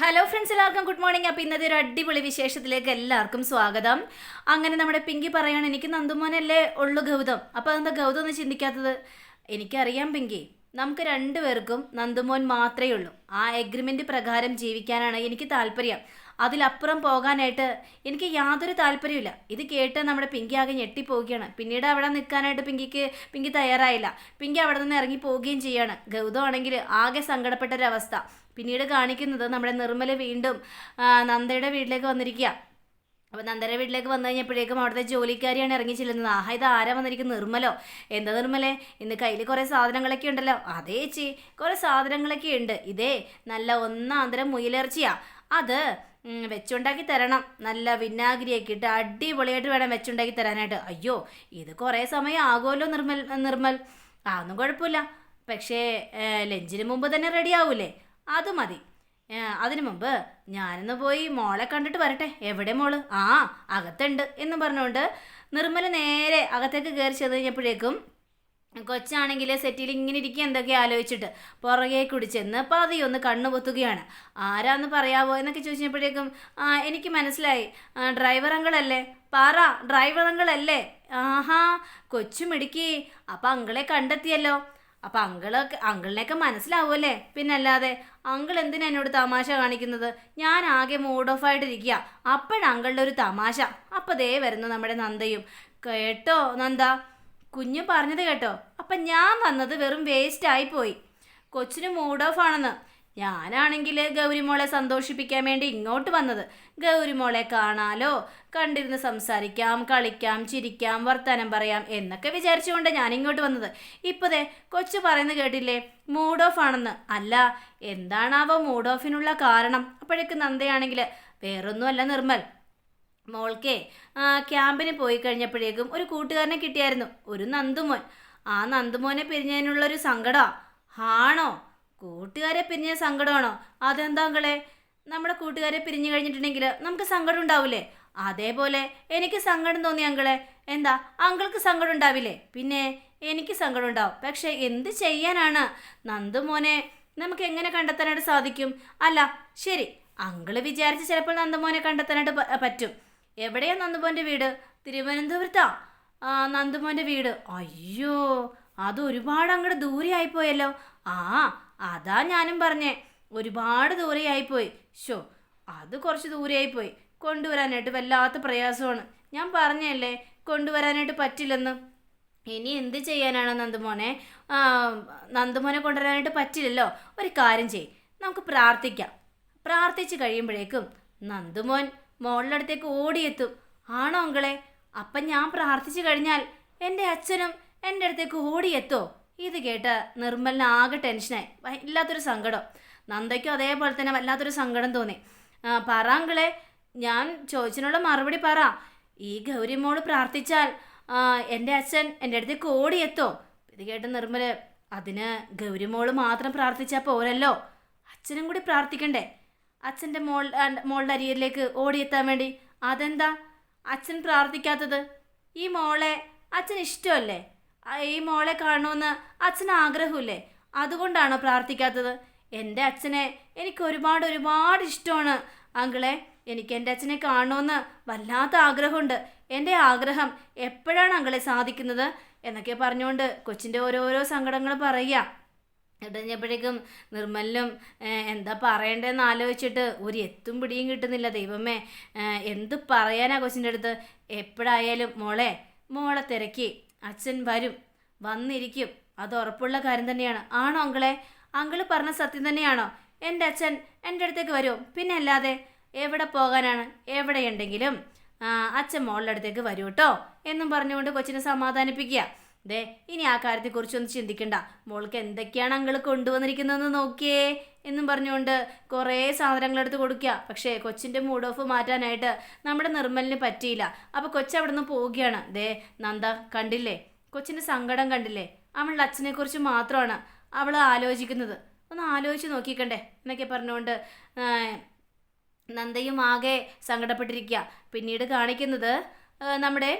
Hello friends എല്ലാവർക്കും good morning അപ്പോൾ ഇന്നത്തെ ഒരു അടിപൊളി വിശേഷത്തിലേക്ക് എല്ലാവർക്കും സ്വാഗതം. അങ്ങനെ നമ്മുടെ പിങ്കി പറയാണ് എനിക്ക് നന്ദുമോനല്ലേ ഉള്ളു ഗൗതം? അപ്പോൾ അതെന്താ ഗൗതം എന്ന് ചിന്തിക്കാത്തത്? എനിക്കറിയാം പിങ്കി നമുക്ക് രണ്ടുപേർക്കും നന്ദുമോൻ മാത്രമേ ഉള്ളൂ. ആ എഗ്രിമെന്റ് പ്രകാരം ജീവിക്കാനാണ് എനിക്ക് താല്പര്യം. അതിലപ്പുറം പോകാനായിട്ട് എനിക്ക് യാതൊരു താല്പര്യമില്ല ഇത് കേട്ട് നമ്മുടെ പിങ്കി ആകെ ഞെട്ടിപ്പോവുകയാണ്. പിന്നീട് അവിടെ നിൽക്കാനായിട്ട് പിങ്കിക്ക് പിങ്കി തയ്യാറായില്ല. പിങ്കി അവിടെ നിന്ന് ഇറങ്ങി പോവുകയും ചെയ്യാണ്. ഗൗതം ആകെ സങ്കടപ്പെട്ട സങ്കടപ്പെട്ടൊരവസ്ഥ പിന്നീട് കാണിക്കുന്നത് നമ്മുടെ നിർമ്മല വീണ്ടും നന്ദയുടെ വീട്ടിലേക്ക് വന്നിരിക്കുക അപ്പോൾ നന്ദയുടെ വീട്ടിലേക്ക് വന്നു കഴിഞ്ഞപ്പോഴേക്കും അവിടുത്തെ ജോലിക്കാരിയാണ് ഇറങ്ങി ചെല്ലുന്നത്. ആഹാ ഇത് ആരാ വന്നിരിക്കുന്നത്? നിർമ്മലോ? എന്താ നിർമ്മലേ? ഇന്ന് കയ്യിൽ കുറേ സാധനങ്ങളൊക്കെ ഉണ്ടല്ലോ. അതേ ചേച്ചി കുറേ സാധനങ്ങളൊക്കെ ഉണ്ട്. ഇതേ നല്ല ഒന്നാന്തരം മുയിലിറച്ചിയാ. അത് വെച്ചുണ്ടാക്കി തരണം. നല്ല വിനാഗിരിയൊക്കെ ഇട്ട് അടിപൊളിയായിട്ട് വേണം വെച്ചുണ്ടാക്കി തരാനായിട്ട്. അയ്യോ ഇത് കുറേ സമയം ആകുമല്ലോ നിർമ്മൽ നിർമ്മൽ. അതൊന്നും കുഴപ്പമില്ല. പക്ഷേ ലഞ്ചിന് മുമ്പ് തന്നെ റെഡി ആവൂലേ? അത് മതി. അതിനു മുമ്പ് ഞാനൊന്ന് പോയി മോളെ കണ്ടിട്ട് വരട്ടെ. എവിടെ മോൾ? ആ അകത്തുണ്ട് എന്ന് പറഞ്ഞുകൊണ്ട് നിർമ്മല നേരെ അകത്തേക്ക് കയറി ചെന്ന് കഴിഞ്ഞപ്പോഴേക്കും കൊച്ചാണെങ്കിൽ സെറ്റിൽ ഇങ്ങനെ ഇരിക്കുക എന്തൊക്കെ ആലോചിച്ചിട്ട് പുറകെ കൂടി ചെന്ന് ഒന്ന് കണ്ണു പൊത്തുകയാണ്. ആരാന്ന് പറയാവോ? എന്നൊക്കെ ചോദിച്ചപ്പോഴേക്കും എനിക്ക് മനസ്സിലായി. ഡ്രൈവർ അങ്കളല്ലേ പറ ഡ്രൈവർ അങ്കളല്ലേ ആഹാ കൊച്ചു മിടുക്കി. അപ്പം അങ്കിളെ കണ്ടെത്തിയല്ലോ. അപ്പം അങ്കിളൊക്കെ അങ്കിളിനെയൊക്കെ മനസ്സിലാവുമല്ലേ പിന്നല്ലാതെ അങ്കിൾ എന്തിനാ എന്നോട് തമാശ കാണിക്കുന്നത്? ഞാൻ ആകെ മൂഡ് ഓഫ് ആയിട്ടിരിക്കുക. അങ്കളുടെ ഒരു തമാശ. അപ്പം ദേ വരുന്നു നമ്മുടെ നന്ദയും. കേട്ടോ നന്ദ. കുഞ്ഞു പറഞ്ഞത് കേട്ടോ. അപ്പം ഞാൻ വന്നത് വെറും വേസ്റ്റ് പോയി. കൊച്ചിന് മൂഡ് ഓഫ് ആണെന്ന്. ഞാനാണെങ്കിൽ ഗൗരിമോളെ സന്തോഷിപ്പിക്കാൻ വേണ്ടി ഇങ്ങോട്ട് വന്നത്. ഗൗരിമോളെ കാണാലോ? കണ്ടിരുന്ന് സംസാരിക്കാം കളിക്കാം ചിരിക്കാം വർത്തമാനം പറയാം എന്നൊക്കെ വിചാരിച്ചുകൊണ്ട് ഞാൻ ഇങ്ങോട്ട് വന്നത് ഇപ്പതേ കൊച്ചു പറയുന്നത് കേട്ടില്ലേ? മൂഡ് ഓഫ് ആണെന്ന്. അല്ല എന്താണാവോ മൂഡ് ഓഫിനുള്ള കാരണം? അപ്പോഴേക്ക് നന്ദയാണെങ്കിൽ വേറൊന്നുമല്ല നിർമ്മൽ. മോൾക്കേ ക്യാമ്പിന് പോയി കഴിഞ്ഞപ്പോഴേക്കും ഒരു കൂട്ടുകാരനെ കിട്ടിയായിരുന്നു. ഒരു നന്ദുമോൻ. ആ നന്ദുമോനെ പിരിഞ്ഞതിനുള്ളൊരു സങ്കടമാ ആണോ? കൂട്ടുകാരെ പിരിഞ്ഞ സങ്കടമാണോ? അതെന്താങ്കളെ നമ്മുടെ കൂട്ടുകാരെ പിരിഞ്ഞു കഴിഞ്ഞിട്ടുണ്ടെങ്കിൽ നമുക്ക് സങ്കടം ഉണ്ടാവില്ലേ അതേപോലെ എനിക്ക് സങ്കടം തോന്നി അങ്കളെ. എന്താ? അങ്കിൾക്ക് സങ്കടം ഉണ്ടാവില്ലേ? പിന്നെ എനിക്ക് സങ്കടം ഉണ്ടാവും. പക്ഷെ എന്ത് ചെയ്യാനാണ്? നന്ദുമോനെ നമുക്ക് എങ്ങനെ കണ്ടെത്താനായിട്ട് സാധിക്കും? അല്ല ശരി. അങ്കിൾ വിചാരിച്ച് ചിലപ്പോൾ നന്ദുമോനെ കണ്ടെത്താനായിട്ട് പറ്റും. എവിടെയാ നന്ദുമോന്റെ വീട്? തിരുവനന്തപുരത്താ? ആ നന്ദുമോന്റെ വീട്. അയ്യോ അത് ഒരുപാട് അങ്ങോട്ട് ദൂരെ ആയിപ്പോയല്ലോ ആ അതാ ഞാനും പറഞ്ഞേ. ഒരുപാട് ദൂരെ ആയിപ്പോയി ഷോ അത് കുറച്ച് ദൂരെ ആയിപ്പോയി കൊണ്ടുവരാനായിട്ട് വല്ലാത്ത പ്രയാസമാണ്. ഞാൻ പറഞ്ഞല്ലേ കൊണ്ടുവരാനായിട്ട് പറ്റില്ലെന്ന്. ഇനി എന്ത് ചെയ്യാനാണ് നന്ദുമോനെ? നന്ദുമോനെ കൊണ്ടുവരാനായിട്ട് പറ്റില്ലല്ലോ. ഒരു കാര്യം ചെയ് നമുക്ക് പ്രാർത്ഥിക്കാം. പ്രാർത്ഥിച്ച് കഴിയുമ്പോഴേക്കും നന്ദുമോൻ മോളുടെ അടുത്തേക്ക് ഓടിയെത്തും. ആണോ അങ്കളെ? അപ്പം ഞാൻ പ്രാർത്ഥിച്ചു കഴിഞ്ഞാൽ എന്റെ അച്ഛനും എന്റെ അടുത്തേക്ക് ഓടിയെത്തോ? ഇത് കേട്ട് നിർമ്മലിന് ആകെ ടെൻഷനായി. വല്ലാത്തൊരു സങ്കടം. നന്ദയ്ക്കും അതേപോലെ തന്നെ വല്ലാത്തൊരു സങ്കടം തോന്നി. പറ അങ്കളെ ഞാൻ ചോദിച്ചതിനുള്ള മറുപടി പറ. ഈ ഗൗരിമോൾ പ്രാർത്ഥിച്ചാൽ എന്റെ അച്ഛൻ എന്റെ അടുത്തേക്ക് ഓടിയെത്തോ? ഇത് കേട്ട് നിർമ്മൽ അതിന് ഗൗരിമോൾ മാത്രം പ്രാർത്ഥിച്ചാൽ പോരല്ലോ? അച്ഛനും കൂടി പ്രാർത്ഥിക്കണ്ടേ? അച്ഛന്റെ മോൾ മോളുടെ അരിയലിലേക്ക് ഓടിയെത്താൻ വേണ്ടി. അതെന്താ? അച്ഛൻ പ്രാർത്ഥിക്കാത്തത്? ഈ മോളെ അച്ഛൻ ഇഷ്ടമല്ലേ? ഈ മോളെ കാണണമെന്ന് അച്ഛന് ആഗ്രഹമില്ലേ? അതുകൊണ്ടാണോ പ്രാർത്ഥിക്കാത്തത്? എന്റെ അച്ഛനെ എനിക്ക് ഒരുപാട് ഒരുപാട് ഇഷ്ടമാണ്. അങ്കിളെ എനിക്ക് എന്റെ അച്ഛനെ കാണണമെന്ന് വല്ലാത്ത ആഗ്രഹമുണ്ട്. എന്റെ ആഗ്രഹം എപ്പോഴാണ് അങ്കിളെ സാധിക്കുന്നത്? എന്നൊക്കെ പറഞ്ഞുകൊണ്ട് കൊച്ചിന്റെ ഓരോരോ സങ്കടങ്ങൾ പറയുക. ഇടഞ്ഞപ്പോഴേക്കും നിർമ്മലിനും എന്താ പറയണ്ടതെന്ന് ആലോചിച്ചിട്ട് ഒരു എത്തും പിടിയും കിട്ടുന്നില്ല. ദൈവമേ എന്ത് പറയാനാ കൊച്ചിന്റെ അടുത്ത്? എപ്പോഴായാലും മോളെ മോളെ തിരക്കി. അച്ഛൻ വരും വന്നിരിക്കും. അത് ഉറപ്പുള്ള കാര്യം തന്നെയാണ്. ആണോ അങ്കിളെ? അങ്കിൾ പറഞ്ഞ സത്യം തന്നെയാണോ? എന്റെ അച്ഛൻ എന്റെ അടുത്തേക്ക് വരും. പിന്നെ അല്ലാതെ എവിടെ പോകാനാണ്? എവിടെയുണ്ടെങ്കിലും അച്ഛൻ മോളുടെ അടുത്തേക്ക് വരൂ കേട്ടോ എന്നും പറഞ്ഞുകൊണ്ട് കൊച്ചിനെ സമാധാനിപ്പിക്കുക. ദേ ഇനി ആ കാര്യത്തെക്കുറിച്ചൊന്നും ചിന്തിക്കണ്ട. മോൾക്ക് എന്തൊക്കെയാണ് അങ്കിൾ കൊണ്ടുവന്നിരിക്കുന്നതെന്ന് നോക്കിയേ എന്നും പറഞ്ഞുകൊണ്ട് കുറേ സാധനങ്ങൾ എടുത്ത് കൊടുക്കുക. പക്ഷേ കൊച്ചിന്റെ മൂഡ് ഓഫ് മാറ്റാനായിട്ട് നമ്മുടെ നിർമ്മലിന് പറ്റിയില്ല. അപ്പോൾ കൊച്ചു അവിടെ നിന്ന് പോവുകയാണ്. ദേ നന്ദ കണ്ടില്ലേ? കൊച്ചിന്റെ സങ്കടം കണ്ടില്ലേ? അവളുടെ അച്ഛനെക്കുറിച്ച് മാത്രമാണ് അവൾ ആലോചിക്കുന്നത്. ഒന്ന് ആലോചിച്ച് നോക്കിക്കണ്ടേ എന്നൊക്കെ പറഞ്ഞുകൊണ്ട് നന്ദയും ആകെ സങ്കടപ്പെട്ടിരിക്കുക. പിന്നീട് കാണിക്കുന്നത് നമ്മുടെ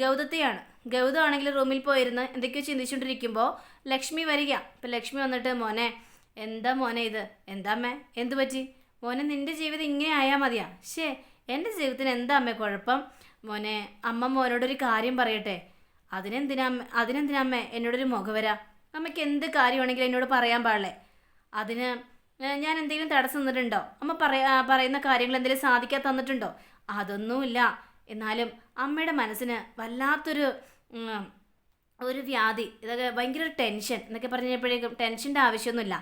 ഗൗതത്തെയാണ്. ഗൗതം ആണെങ്കിൽ റൂമിൽ പോയിരുന്ന്. എന്തൊക്കെയോ ചിന്തിച്ചുകൊണ്ടിരിക്കുമ്പോൾ ലക്ഷ്മി വരിക. അപ്പം ലക്ഷ്മി വന്നിട്ട് മോനെ എന്താ മോനെ ഇത്? എന്താ അമ്മേ? എന്തു പറ്റി? മോനെ നിന്റെ ജീവിതം ഇങ്ങനെ ആയാൽ മതിയാ. ശേ എന്റെ ജീവിതത്തിന് എന്താ അമ്മേ കുഴപ്പം? മോനെ അമ്മ മോനോടൊരു കാര്യം പറയട്ടെ. അതിനെന്തിനാ അതിനെന്തിനാ അമ്മേ എന്നോടൊരു മുഖവര അമ്മയ്ക്ക് എന്ത് കാര്യമാണെങ്കിലും എന്നോട് പറയാൻ പാടില്ലേ? അതിന് ഞാൻ എന്തെങ്കിലും തടസ്സം തന്നിട്ടുണ്ടോ അമ്മ പറയാ പറയുന്ന കാര്യങ്ങൾ എന്തെങ്കിലും സാധിക്കാൻ തന്നിട്ടുണ്ടോ അതൊന്നുമില്ല. എന്നാലും അമ്മയുടെ മനസ്സിന് വല്ലാത്തൊരു ഒരു വ്യാധി ഇതൊക്കെ ഭയങ്കര ടെൻഷൻ എന്നൊക്കെ പറഞ്ഞപ്പോഴേക്കും ടെൻഷന്റെ ആവശ്യമൊന്നുമില്ല.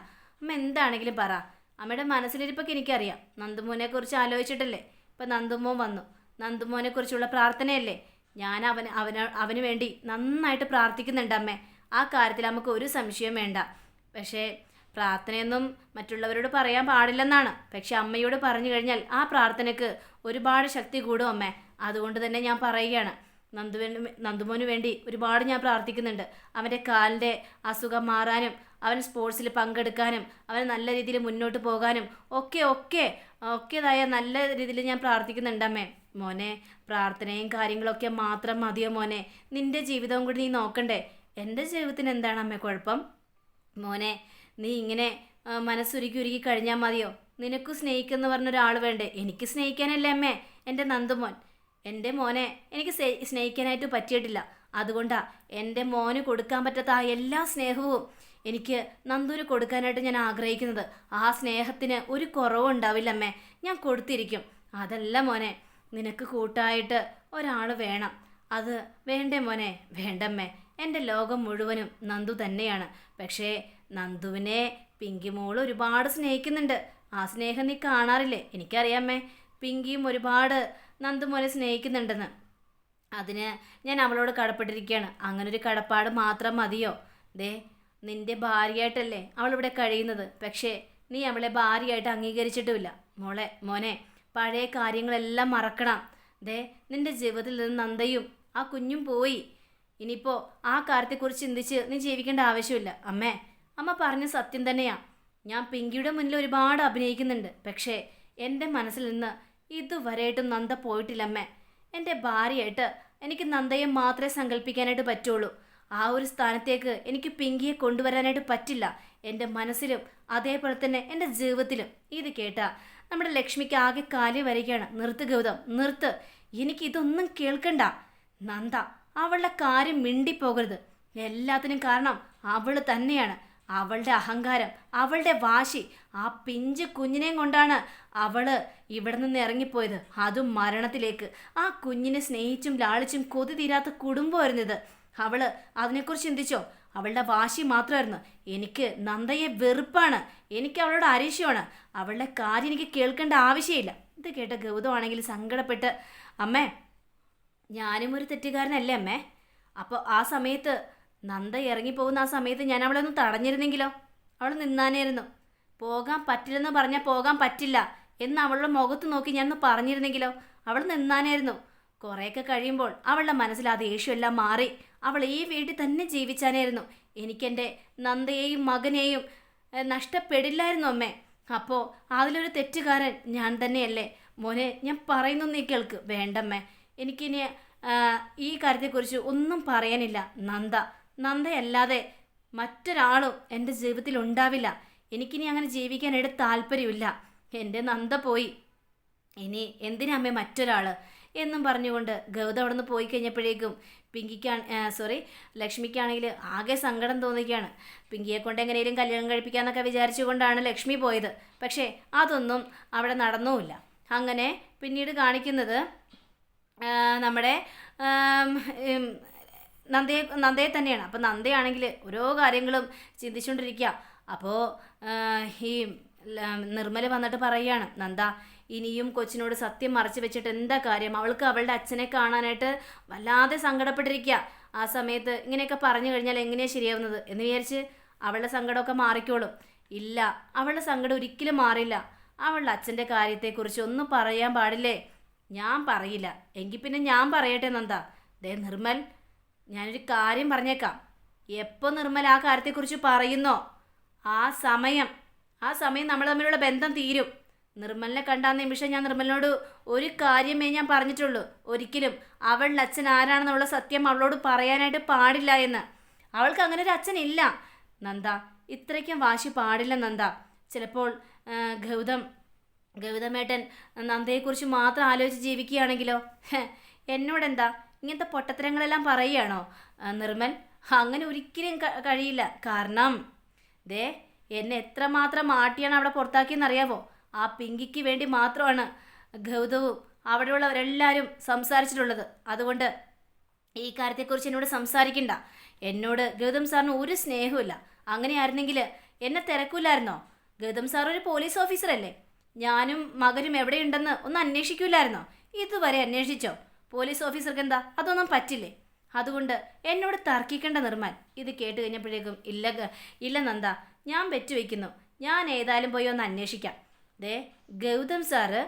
അമ്മ എന്താണെങ്കിലും പറ. അമ്മയുടെ മനസ്സിലിരിപ്പൊക്കെ എനിക്കറിയാം. നന്ദുമോനെ കുറിച്ച് ആലോചിച്ചിട്ടല്ലേ? ഇപ്പം നന്ദുമോൻ വന്നു. നന്ദുമോനെ കുറിച്ചുള്ള പ്രാർത്ഥനയല്ലേ? ഞാൻ അവന് അവന് അവന് വേണ്ടി നന്നായിട്ട് പ്രാർത്ഥിക്കുന്നുണ്ട് അമ്മേ. ആ കാര്യത്തിൽ നമുക്ക് ഒരു സംശയം വേണ്ട. പക്ഷേ പ്രാർത്ഥനയൊന്നും മറ്റുള്ളവരോട് പറയാൻ പാടില്ലെന്നാണ്. പക്ഷെ അമ്മയോട് പറഞ്ഞു കഴിഞ്ഞാൽ ആ പ്രാർത്ഥനയ്ക്ക് ഒരുപാട് ശക്തി കൂടും അമ്മേ. അതുകൊണ്ട് തന്നെ ഞാൻ പറയുകയാണ്. നന്ദുവിന് നന്ദുമോന് വേണ്ടി ഒരുപാട് ഞാൻ പ്രാർത്ഥിക്കുന്നുണ്ട്. അവന്റെ കാലിന്റെ അസുഖം മാറാനും അവൻ സ്പോർട്സിൽ പങ്കെടുക്കാനും അവന് നല്ല രീതിയിൽ മുന്നോട്ട് പോകാനും ഒക്കെ ഒക്കെ ഒക്കെതായ നല്ല രീതിയിൽ ഞാൻ പ്രാർത്ഥിക്കുന്നുണ്ട് അമ്മേ. മോനെ പ്രാർത്ഥനയും കാര്യങ്ങളൊക്കെ മാത്രം മതിയോ മോനെ? നിന്റെ ജീവിതവും കൂടി നീ നോക്കണ്ടേ? എന്റെ ജീവിതത്തിന് എന്താണ് അമ്മേ കുഴപ്പം? മോനെ നീ ഇങ്ങനെ മനസ്സുരുക്കി ഉരുക്കി കഴിഞ്ഞാൽ മതിയോ? നിനക്ക് സ്നേഹിക്കുന്ന പറഞ്ഞൊരാൾ വേണ്ടേ? എനിക്ക് സ്നേഹിക്കാനല്ലേ അമ്മേ? എന്റെ നന്ദുമോൻ. എന്റെ മോനെ എനിക്ക് സ്നേ- സ്നേഹിക്കാനായിട്ട് പറ്റിയിട്ടില്ല. അതുകൊണ്ടാ എന്റെ മോന് കൊടുക്കാൻ പറ്റാത്ത ആ എല്ലാ സ്നേഹവും എനിക്ക് നന്ദൂര് കൊടുക്കാനായിട്ട് ഞാൻ ആഗ്രഹിക്കുന്നത്. ആ സ്നേഹത്തിന് ഒരു കുറവും ഉണ്ടാവില്ല അമ്മേ. ഞാൻ കൊടുത്തിരിക്കും. അതല്ല മോനെ നിനക്ക് കൂട്ടായിട്ട് ഒരാൾ വേണം. അത് വേണ്ടേ മോനെ? വേണ്ടമ്മേ. എന്റെ ലോകം മുഴുവനും നന്ദു തന്നെയാണ്. പക്ഷേ നന്ദുവിനെ പിങ്കി മോൾ ഒരുപാട് സ്നേഹിക്കുന്നുണ്ട്. ആ സ്നേഹം നീ കാണാറില്ലേ? എനിക്കറിയാമേ പിങ്കിയും ഒരുപാട് നന്ദു മോനെ സ്നേഹിക്കുന്നുണ്ടെന്ന്. അതിന് ഞാൻ അവളോട് കടപ്പെട്ടിരിക്കുകയാണ്. അങ്ങനെ ഒരു കടപ്പാട് മാത്രം മതിയോ? ദേ നിന്റെ ഭാര്യയായിട്ടല്ലേ അവളിവിടെ കഴിയുന്നത്. പക്ഷേ നീ അവളെ ഭാര്യയായിട്ട് അംഗീകരിച്ചിട്ടുമില്ല. മോളെ മോനെ പഴയ കാര്യങ്ങളെല്ലാം മറക്കണം. ദേ നിന്റെ ജീവിതത്തിൽ നിന്ന് നന്ദയും ആ കുഞ്ഞും പോയി. ഇനിയിപ്പോൾ ആ കാര്യത്തെക്കുറിച്ച് ചിന്തിച്ച് നീ ജീവിക്കേണ്ട ആവശ്യമില്ല. അമ്മേ അമ്മ പറഞ്ഞ സത്യം തന്നെയാണ് ഞാൻ പിങ്കിയുടെ മുന്നിൽ ഒരുപാട് അഭിനയിക്കുന്നുണ്ട്. പക്ഷേ എന്റെ മനസ്സിൽ നിന്ന് ഇതുവരെയായിട്ടും നന്ദ പോയിട്ടില്ലമ്മേ. എന്റെ ഭാര്യയായിട്ട് എനിക്ക് നന്ദയെ മാത്രമേ സങ്കല്പിക്കാനായിട്ട് പറ്റുള്ളൂ. ആ ഒരു സ്ഥാനത്തേക്ക് എനിക്ക് പിങ്കിയെ കൊണ്ടുവരാനായിട്ട് പറ്റില്ല. എന്റെ മനസ്സിലും അതേപോലെ തന്നെ എന്റെ ജീവിതത്തിലും ഇത് കേട്ടാ. നമ്മുടെ ലക്ഷ്മിക്ക് ആകെ കാലി വരികയാണ് നിർത്ത് ഗൗതം നിർത്ത്. എനിക്ക് ഇതൊന്നും കേൾക്കണ്ട. നന്ദ അവളുടെ കാര്യം മിണ്ടിപ്പോകരുത്. എല്ലാത്തിനും കാരണം അവൾ തന്നെയാണ്. അവളുടെ അഹങ്കാരം അവളുടെ വാശി ആ പിഞ്ച് കുഞ്ഞിനെയും കൊണ്ടാണ് അവൾ ഇവിടെ നിന്ന് ഇറങ്ങിപ്പോയത്. അതും മരണത്തിലേക്ക്. ആ കുഞ്ഞിനെ സ്നേഹിച്ചും ലാളിച്ചും കൊതി തീരാത്ത കുടുംബമായിരുന്നു അവൾ അതിനെക്കുറിച്ച് ചിന്തിച്ചോ? അവളുടെ വാശി മാത്രമായിരുന്നു. എനിക്ക് നന്ദയെ വെറുപ്പാണ്. എനിക്ക് അവളോട് അരിശമാണ് അവളുടെ കാര്യം എനിക്ക് കേൾക്കേണ്ട ആവശ്യമില്ല. ഇത് കേട്ട ഗൗതമാണെങ്കിൽ സങ്കടപ്പെട്ട് അമ്മേ ഞാനും ഒരു തെറ്റുകാരനല്ലേ അമ്മേ? അപ്പോൾ ആ സമയത്ത് നന്ദ ഇറങ്ങിപ്പോകുന്ന ആ സമയത്ത് ഞാൻ അവളെ ഒന്ന് തടഞ്ഞിരുന്നെങ്കിലോ? അവൾ നിന്നാനായിരുന്നു. പോകാൻ പറ്റില്ലെന്ന് പറഞ്ഞാൽ പോകാൻ പറ്റില്ല എന്ന് അവളുടെ മുഖത്ത് നോക്കി ഞാൻ ഒന്ന് പറഞ്ഞിരുന്നെങ്കിലോ? അവൾ നിന്നാനായിരുന്നു. കുറേയൊക്കെ കഴിയുമ്പോൾ അവളുടെ മനസ്സിൽ ആ ദേഷ്യമെല്ലാം മാറി. അവൾ ഈ വീട്ടിൽ തന്നെ ജീവിച്ചാനായിരുന്നു. എനിക്കെന്റെ നന്ദയെയും മകനെയും നഷ്ടപ്പെടില്ലായിരുന്നു അമ്മേ. അപ്പോൾ അതിലൊരു തെറ്റുകാരൻ ഞാൻ തന്നെയല്ലേ? മോനെ ഞാൻ പറയുന്നു നീ കേൾക്ക്. വേണ്ടമ്മേ. എനിക്കിനി ഈ കാര്യത്തെക്കുറിച്ച് ഒന്നും പറയാനില്ല. നന്ദ നന്ദയല്ലാതെ മറ്റൊരാളും എന്റെ ജീവിതത്തിൽ ഉണ്ടാവില്ല എനിക്കിനി അങ്ങനെ ജീവിക്കാൻ എടു താല്പര്യമില്ല എന്റെ നന്ദ പോയി. ഇനി എന്തിനമ്മേ മറ്റൊരാൾ എന്നും പറഞ്ഞുകൊണ്ട് ഗൗതം അവിടെ നിന്ന് പോയി കഴിഞ്ഞപ്പോഴേക്കും പിങ്കിക്കാണ് സോറി ലക്ഷ്മിക്കാണെങ്കിൽ ആകെ സങ്കടം തോന്നിക്കുകയാണ്. പിങ്കിയെ കൊണ്ട് എങ്ങനെയും കല്യാണം കഴിപ്പിക്കാന്നൊക്കെ വിചാരിച്ചുകൊണ്ടാണ് ലക്ഷ്മി പോയത്. പക്ഷേ അതൊന്നും അവിടെ നടന്നുമില്ല. അങ്ങനെ പിന്നീട് കാണിക്കുന്നത് നമ്മുടെ നന്ദയെ നന്ദയെ തന്നെയാണ്. അപ്പോൾ നന്ദയാണെങ്കിൽ ഓരോ കാര്യങ്ങളും ചിന്തിച്ചുകൊണ്ടിരിക്കുക അപ്പോൾ ഈ നിർമ്മല വന്നിട്ട് പറയുകയാണ് നന്ദ ഇനിയും കൊച്ചിനോട് സത്യം മറച്ചു വെച്ചിട്ട് എന്താ കാര്യം? അവൾക്ക് അവളുടെ അച്ഛനെ കാണാനായിട്ട് വല്ലാതെ സങ്കടപ്പെട്ടിരിക്കുക ആ സമയത്ത് ഇങ്ങനെയൊക്കെ പറഞ്ഞു കഴിഞ്ഞാൽ എങ്ങനെയാണ് ശരിയാവുന്നത്? എന്ന് വിചാരിച്ച് അവളുടെ സങ്കടമൊക്കെ മാറിക്കോളും. ഇല്ല അവളുടെ സങ്കടം ഒരിക്കലും മാറില്ല. അവളുടെ അച്ഛന്റെ കാര്യത്തെക്കുറിച്ച് ഒന്നും പറയാൻ പാടില്ലേ? ഞാൻ പറയില്ല. എങ്കിൽ പിന്നെ ഞാൻ പറയട്ടെ നന്ദ. ദേ നിർമ്മൽ ഞാനൊരു കാര്യം പറഞ്ഞേക്കാം. എപ്പോൾ നിർമ്മൽ ആ കാര്യത്തെക്കുറിച്ച് പറയുന്നോ? ആ സമയം ആ സമയം നമ്മൾ തമ്മിലുള്ള ബന്ധം തീരും. നിർമ്മലിനെ കണ്ട നിമിഷം ഞാൻ നിർമ്മലിനോട് ഒരു കാര്യമേ ഞാൻ പറഞ്ഞിട്ടുള്ളൂ. ഒരിക്കലും അവളുടെ അച്ഛൻ ആരാണെന്നുള്ള സത്യം അവളോട് പറയാനായിട്ട് പാടില്ല എന്ന്. അവൾക്ക് അങ്ങനെ ഒരു അച്ഛൻ ഇല്ല. നന്ദ ഇത്രയ്ക്കും വാശി പാടില്ല നന്ദ. ചിലപ്പോൾ ഗൗതം ഗൗതമേട്ടൻ നന്ദയെക്കുറിച്ച് മാത്രം ആലോചിച്ച് ജീവിക്കുകയാണെങ്കിലോ? എന്നോടെന്താ? ഇങ്ങനത്തെ പൊട്ടത്തരങ്ങളെല്ലാം പറയുകയാണോ? നിർമ്മൽ അങ്ങനെ ഒരിക്കലും കഴിയില്ല. കാരണം ദേ എന്നെ എത്രമാത്രം ആട്ടിയാണ് അവിടെ പുറത്താക്കിയെന്നറിയാവോ? ആ പിങ്കിക്ക് വേണ്ടി മാത്രമാണ് ഗൗതവും അവിടെയുള്ളവരെല്ലാവരും സംസാരിച്ചിട്ടുള്ളത്. അതുകൊണ്ട് ഈ കാര്യത്തെക്കുറിച്ച് എന്നോട് സംസാരിക്കണ്ട. എന്നോട് ഗൗതം സാറിന് ഒരു സ്നേഹമില്ല അങ്ങനെയായിരുന്നെങ്കിൽ എന്നെ തിരക്കൂലായിരുന്നോ? ഗൗതം സാർ ഒരു പോലീസ് ഓഫീസറല്ലേ? ഞാനും മകനും എവിടെയുണ്ടെന്ന് ഒന്ന് അന്വേഷിക്കൂലായിരുന്നോ? ഇതുവരെ അന്വേഷിച്ചോ? പോലീസ് ഓഫീസർക്ക് എന്താ? അതൊന്നും പറ്റില്ലേ? അതുകൊണ്ട് എന്നോട് തർക്കിക്കേണ്ട നിർമ്മാൻ ഇത് കേട്ട് കഴിഞ്ഞപ്പോഴേക്കും ഇല്ല ഇല്ല നന്ദ ഞാൻ വെച്ചുവെക്കുന്നു ഞാൻ ഏതായാലും പോയി ഒന്ന് അന്വേഷിക്കാം. ദേ ഗൗതം സാറ്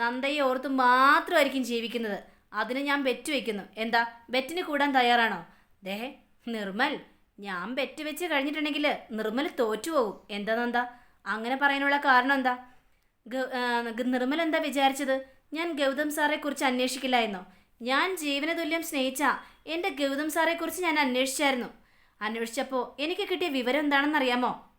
നന്ദയെ ഓർത്ത് മാത്രമായിരിക്കും ജീവിക്കുന്നത്. അതിന് ഞാൻ ബെറ്റ് വയ്ക്കുന്നു എന്താ? ബെറ്റിന് കൂടാൻ തയ്യാറാണോ? ദേ നിർമ്മൽ ഞാൻ ബെറ്റ് വെച്ച് കഴിഞ്ഞിട്ടുണ്ടെങ്കിൽ നിർമ്മൽ തോറ്റുപോകും. എന്താ നന്ദ? അങ്ങനെ പറയാനുള്ള കാരണം എന്താ? നിർമ്മൽ എന്താ വിചാരിച്ചത്? ഞാൻ ഗൗതം സാറെ കുറിച്ച് അന്വേഷിക്കില്ലായിരുന്നോ? ഞാൻ ജീവന തുല്യം സ്നേഹിച്ച എന്റെ ഗൗതം സാറെ കുറിച്ച് ഞാൻ അന്വേഷിച്ചായിരുന്നു. അന്വേഷിച്ചപ്പോൾ എനിക്ക് കിട്ടിയ വിവരം എന്താണെന്നറിയാമോ?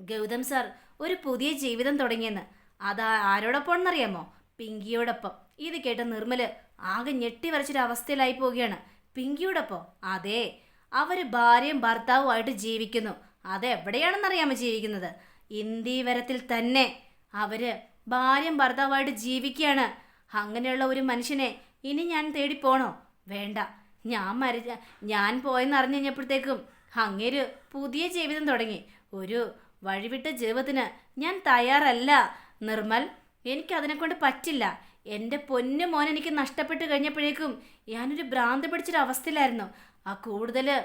ഗൗതം സാർ ഒരു പുതിയ ജീവിതം തുടങ്ങിയെന്ന്. അത് ആരോടൊപ്പം എന്നറിയാമോ പിങ്കിയോടൊപ്പം. ഇത് കേട്ട നിർമ്മൽ ആകെ ഞെട്ടി വരച്ചൊരു അവസ്ഥയിലായി പോവുകയാണ്. പിങ്കിയോടൊപ്പം. അതെ അവർ ഭാര്യയും ഭർത്താവുമായിട്ട് ജീവിക്കുന്നു. അതെവിടെയാണെന്നറിയാമോ ജീവിക്കുന്നത്? ഇന്ദീവരത്തിൽ തന്നെ അവർ ഭാര്യയും ഭർത്താവുമായിട്ട് ജീവിക്കുകയാണ്. അങ്ങനെയുള്ള ഒരു മനുഷ്യനെ ഇനി ഞാൻ തേടി പോണോ? വേണ്ട. ഞാൻ മരിച്ച ഞാൻ പോയെന്ന് അറിഞ്ഞു കഴിഞ്ഞപ്പോഴത്തേക്കും അങ്ങേര് പുതിയ ജീവിതം തുടങ്ങി. ഒരു വഴിവിട്ട ജീവിതത്തിന് ഞാൻ തയ്യാറല്ല നിർമ്മൽ. എനിക്ക് അതിനെക്കൊണ്ട് പറ്റില്ല. എന്റെ പൊന്നു മോൻ എനിക്ക് നഷ്ടപ്പെട്ട് കഴിഞ്ഞപ്പോഴേക്കും ഞാനൊരു ഭ്രാന്ത് പിടിച്ചൊരു അവസ്ഥയിലായിരുന്നു ആ കൂടുതൽ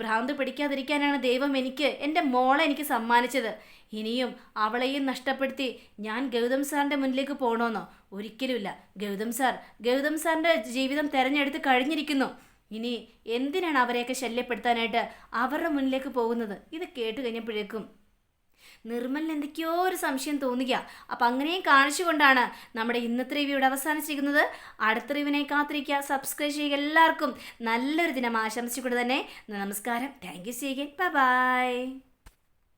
ഭ്രാന്ത് പിടിക്കാതിരിക്കാനാണ് ദൈവം എനിക്ക് എന്റെ മോളെ എനിക്ക് സമ്മാനിച്ചത്. ഇനിയും അവളെയും നഷ്ടപ്പെടുത്തി ഞാൻ ഗൗതം സാറിന്റെ മുന്നിലേക്ക് പോകണമെന്നോ ഒരിക്കലുമില്ല. ഗൗതം സാർ ഗൗതം സാറിന്റെ ജീവിതം തിരഞ്ഞെടുത്ത് കഴിഞ്ഞിരിക്കുന്നു. ഇനി എന്തിനാണ് അവരെയൊക്കെ ശല്യപ്പെടുത്താനായിട്ട് അവരുടെ മുന്നിലേക്ക് പോകുന്നത്? ഇത് കേട്ട് കഴിഞ്ഞപ്പോഴേക്കും നിർമ്മലിന് എന്തൊക്കെയോ ഒരു സംശയം തോന്നുക. അപ്പം അങ്ങനെയും കാണിച്ചുകൊണ്ടാണ് നമ്മുടെ ഇന്നത്തെ റിവ്യൂ ഇവിടെ അവസാനിച്ചിരിക്കുന്നത്. അടുത്ത റിവ്യൂവിനെ കാത്തിരിക്കുക. സബ്സ്ക്രൈബ് ചെയ്യുക എല്ലാവർക്കും നല്ലൊരു ദിനം ആശംസിച്ചുകൊണ്ട് തന്നെ നമസ്കാരം. Thank you see bye bye